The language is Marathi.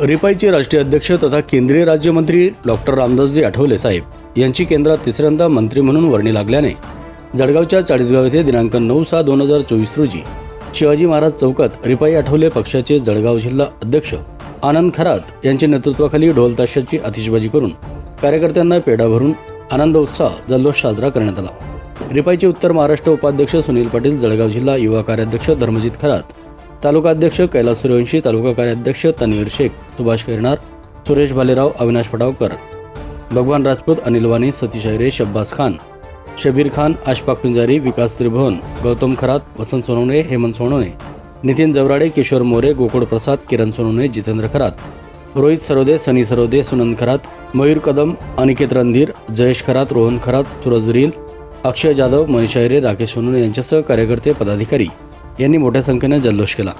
रिपाईचे राष्ट्रीय अध्यक्ष तथा केंद्रीय राज्यमंत्री डॉक्टर रामदासजी आठवले साहेब यांची केंद्रात तिसऱ्यांदा मंत्री म्हणून वर्णी लागल्याने जळगावच्या चाळीसगाव येथे दिनांक नऊ सहा दोन हजार चोवीस रोजी शिवाजी महाराज चौकात रिपाई आठवले पक्षाचे जळगाव जिल्हा अध्यक्ष आनंद खरात यांच्या नेतृत्वाखाली ढोल ताशाची आतिषबाजी करून कार्यकर्त्यांना पेढा भरून आनंद उत्साह जल्लोष साजरा करण्यात आला. रिपाईचे उत्तर महाराष्ट्र उपाध्यक्ष सुनील पाटील जळगाव जिल्हा युवा कार्याध्यक्ष धर्मजित खरात तालुकाध्यक्ष कैलास सूर्यवंशी तालुका कार्याध्यक्ष तन्वीर शेख सुभाष करणार सुरेश भालेराव अविनाश फटावकर भगवान राजपूत अनिल वाणी सतीश अहिरे शब्बास खान शबीर खान आशपाक पिंजारी विकास त्रिभुवन गौतम खरात वसंत सोनवणे हेमंत सोनवणे नितीन जवराडे किशोर मोरे गोकुळ प्रसाद किरण सोनवणे जितेंद्र खरात रोहित सरोदे सनी सरोदे सुनंद खरात मयूर कदम अनिकेत रणधीर जयेश खरात रोहन खरात सुरज रील अक्षय जाधव मनीषा हिरे राकेश सोनवणे यांच्यासह कार्यकर्ते पदाधिकारी. यांनी मोठ्या संख्येने जल्लोष केला.